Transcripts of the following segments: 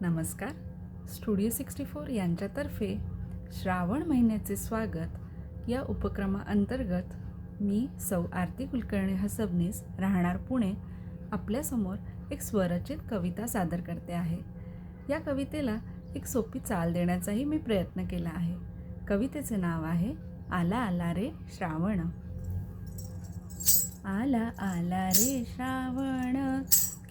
नमस्कार. Studio sixty four यांच्यातर्फे श्रावण महिन्याचे स्वागत. या उपक्रमाअंतर्गत मी सौ आरती कुलकर्णी हसबनीस राहणार पुणे आपल्यासमोर एक स्वरचित कविता सादर करते आहे. या कवितेला एक सोपी चाल देण्याचाही मी प्रयत्न केला आहे. कवितेचे नाव आहे आला आला रे श्रावण. आला आला रे श्रावण.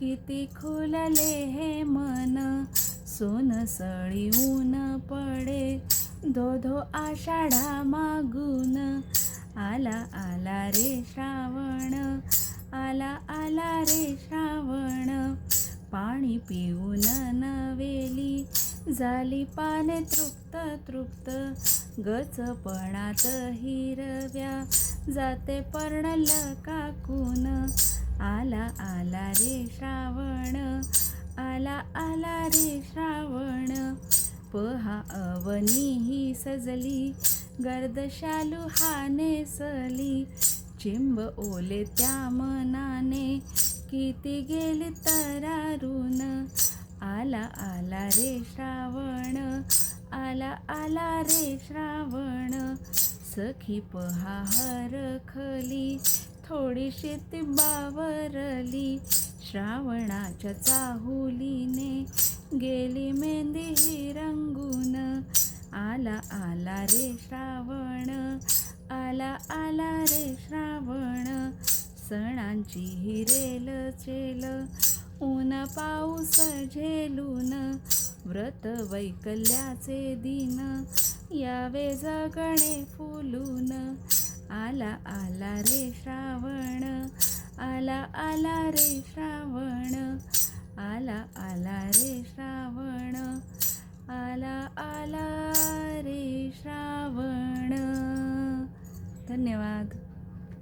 किती खुलले हे मन. सोन सळी ऊन पडे. धो धो आषाढा मागून. आला आला रे श्रावण. आला आला रे श्रावण. पाणी पिऊन नवेली. झाली पाने तृप्त तृप्त. गचपणात हिरव्या. जाते पर्णल काकून आला आला रे श्रावण. आला आला रे श्रावण. पहा अवनी ही सजली. गर्दशालू हा नेसली चिंब ओले त्या मनाने. किती गेली तरारून. आला आला रे श्रावण. आला आला रे श्रावण. सखी पहा हरखली. थोडीशी ती बावरली श्रावणाच्या चाहुलीने गेली मेंदी ही रंगून आला आला रे श्रावण आला आला रे श्रावण. सणांची हिरेल चेल ऊन पाऊस झेलून. व्रत वैकल्याचे दिन यावे जगणे फुलून. आला आला रे श्रावण आला आला रे श्रावण आला आला रे श्रावण.